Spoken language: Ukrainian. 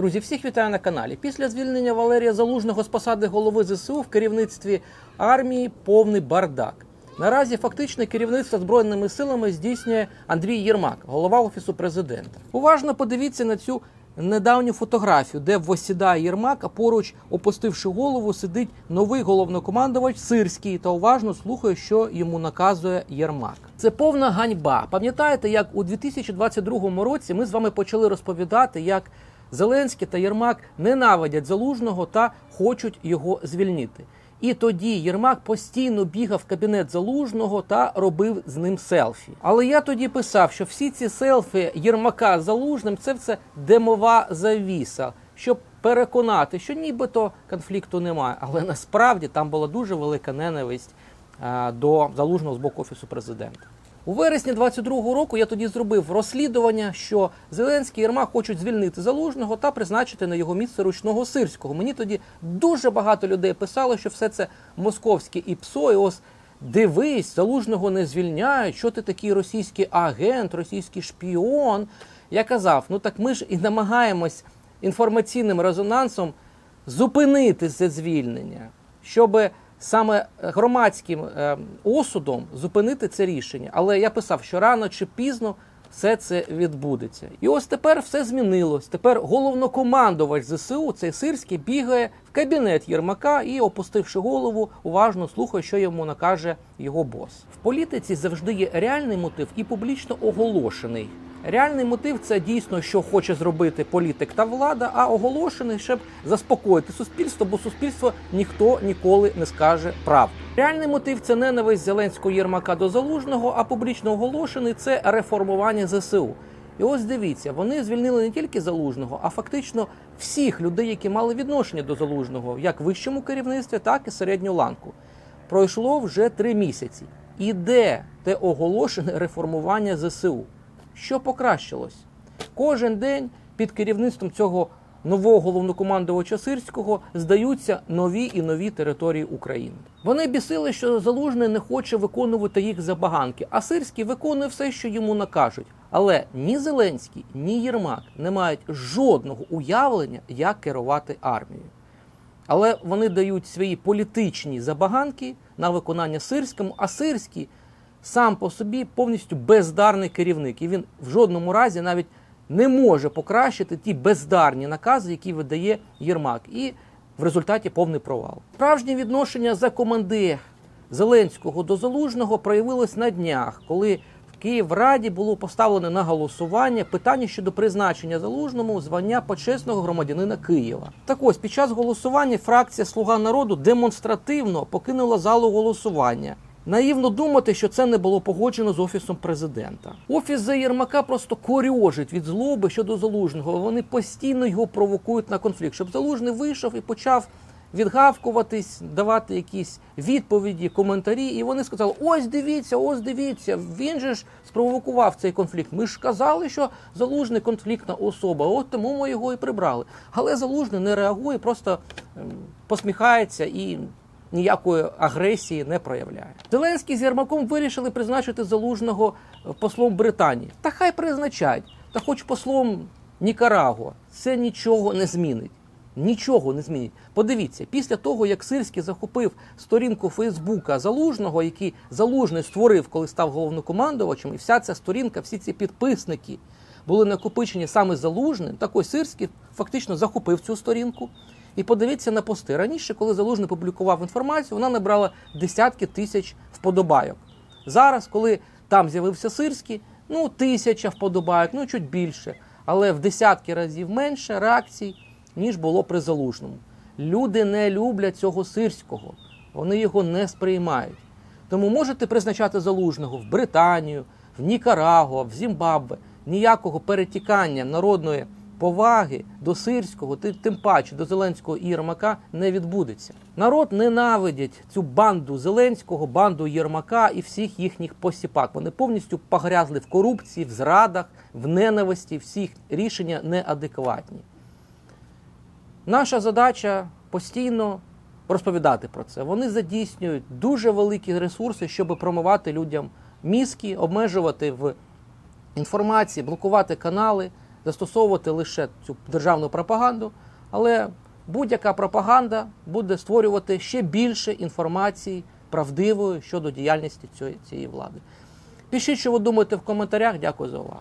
Друзі, всіх вітаю на каналі. Після звільнення Валерія Залужного з посади голови ЗСУ в керівництві армії повний бардак. Наразі фактичне керівництво збройними силами здійснює Андрій Єрмак, голова офісу президента. Уважно подивіться на цю недавню фотографію, де восідає Єрмак, а поруч, опустивши голову, сидить новий головнокомандувач Сирський та уважно слухає, що йому наказує Єрмак. Це повна ганьба. Пам'ятаєте, як у 2022 році ми з вами почали розповідати, як Зеленський та Єрмак ненавидять залужного та хочуть його звільнити. І тоді Єрмак постійно бігав в кабінет залужного та робив з ним селфі. Але я тоді писав, що всі ці селфі Єрмака з залужним це все демова завіса, щоб переконати, що нібито конфлікту немає. Але насправді там була дуже велика ненависть до залужного з боку офісу президента. У вересні 22-го року я тоді зробив розслідування, що Зеленський і Єрмак хочуть звільнити залужного та призначити на його місце ручного сирського. Мені тоді дуже багато людей писало, що все це московське і ПСО, і ось дивись, залужного не звільняють. Що ти такий російський агент, російський шпіон? Я казав: ну так ми ж і намагаємось інформаційним резонансом зупинити це звільнення, щоб саме громадським е, осудом зупинити це рішення. Але я писав, що рано чи пізно все це відбудеться. І ось тепер все змінилось. Тепер головнокомандувач ЗСУ, цей Сирський, бігає в кабінет Єрмака і, опустивши голову, уважно слухає, що йому накаже його бос. В політиці завжди є реальний мотив і публічно оголошений. Реальний мотив це дійсно, що хоче зробити політик та влада, а оголошений, щоб заспокоїти суспільство, бо суспільство ніхто ніколи не скаже правду. Реальний мотив це ненависть Зеленського Єрмака до залужного, а публічно оголошений це реформування ЗСУ. І ось дивіться, вони звільнили не тільки залужного, а фактично всіх людей, які мали відношення до залужного, як в вищому керівництві, так і середню ланку. Пройшло вже три місяці. І де те оголошене реформування ЗСУ? Що покращилось? Кожен день під керівництвом цього нового головнокомандувача Сирського здаються нові і нові території України. Вони бісили, що Залужний не хоче виконувати їх забаганки, а Сирський виконує все, що йому накажуть. Але ні Зеленський, ні Єрмак не мають жодного уявлення, як керувати армією. Але вони дають свої політичні забаганки на виконання Сирському, а Сирський сам по собі повністю бездарний керівник, і він в жодному разі навіть не може покращити ті бездарні накази, які видає Єрмак, і в результаті повний провал. Справжнє відношення за команди Зеленського до Залужного проявилось на днях, коли в Київраді було поставлено на голосування питання щодо призначення залужному звання почесного громадянина Києва. Так ось під час голосування фракція Слуга народу демонстративно покинула залу голосування. Наївно думати, що це не було погоджено з офісом президента. Офіс за Єрмака просто корьожить від злоби щодо залужного. Вони постійно його провокують на конфлікт, щоб залужний вийшов і почав відгавкуватись, давати якісь відповіді, коментарі. І вони сказали: ось дивіться, ось дивіться. Він же ж спровокував цей конфлікт. Ми ж казали, що залужний конфліктна особа. От тому ми його і прибрали. Але залужний не реагує, просто ем, посміхається і ніякої агресії не проявляє. Зеленський з Єрмаком вирішили призначити залужного послом Британії. Та хай призначають, та хоч послом Нікарагуа. Це нічого не змінить. Нічого не змінить. Подивіться, після того, як Сирський захопив сторінку Фейсбука Залужного, який Залужний створив, коли став головнокомандувачем, і вся ця сторінка, всі ці підписники були накопичені саме Залужним, так ось Сирський фактично захопив цю сторінку. І подивіться на пости. Раніше, коли Залужний публікував інформацію, вона набрала десятки тисяч вподобайок. Зараз, коли там з'явився Сирський, ну тисяча вподобайок, ну чуть більше, але в десятки разів менше реакцій, ніж було при Залужному. Люди не люблять цього сирського, вони його не сприймають. Тому можете призначати залужного в Британію, в Нікарагуа, в Зімбабве. Ніякого перетікання народної поваги до сирського, тим паче до Зеленського і Єрмака не відбудеться. Народ ненавидять цю банду Зеленського, банду Єрмака і всіх їхніх посіпак. Вони повністю погрязли в корупції, в зрадах, в ненависті. Всіх рішення неадекватні. Наша задача постійно розповідати про це. Вони задійснюють дуже великі ресурси, щоб промивати людям мізки, обмежувати в інформації, блокувати канали, застосовувати лише цю державну пропаганду, але будь-яка пропаганда буде створювати ще більше інформації правдивої щодо діяльності цієї, влади. Пишіть, що ви думаєте в коментарях. Дякую за увагу.